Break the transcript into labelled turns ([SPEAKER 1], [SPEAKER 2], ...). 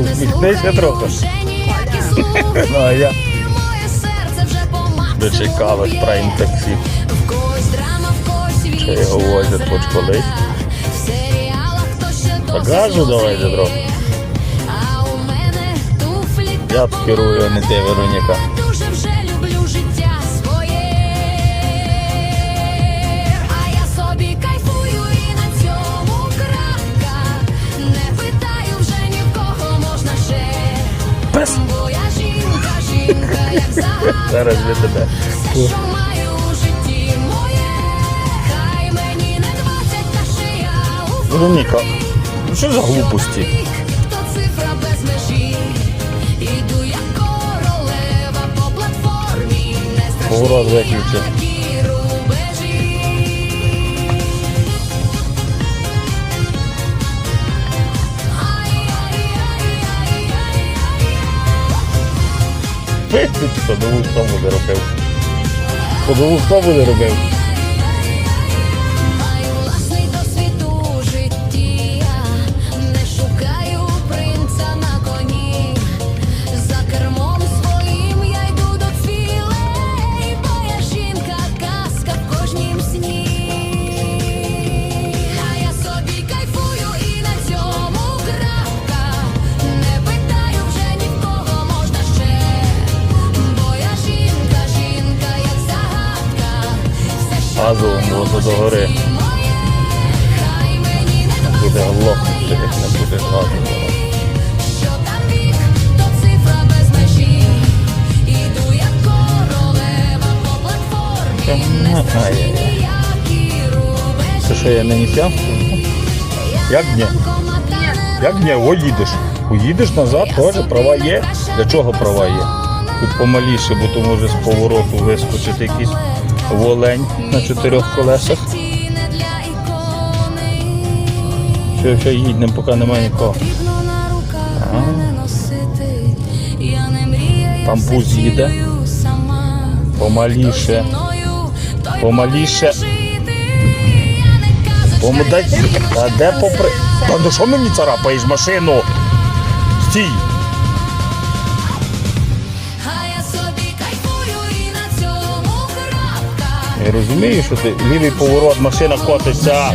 [SPEAKER 1] Усміхнися трохи. Ну, а я дочекалась прайм таксі. Чи його возять хоч колись. Багажу давайте трохи. Я керую, а не ти, Вероніка.
[SPEAKER 2] Ще я
[SPEAKER 1] тебе. Вероніка, ну що за глупості? Поворот
[SPEAKER 2] цифра
[SPEAKER 1] Ти ходову хто буде робив? Ходову хто буде робив? Воду до гори. Буде глохнути, як не буде газу. Ай-яй-яй. Це що я не нісям? Як ні? Як ні? О, їдеш. Уїдеш назад, теж права є. Для чого права є? Тут помаліше, бо то може з повороту вискочити якийсь волень на чотирьох колесах. Все, все, їдемо, поки немає нікого. Там пуз їде. Помаліше. Помаліше. Помодай. А де попри. Та ну що мені царапаєш машину? Стій! Я розумію, що ти лівий поворот, машина котиться.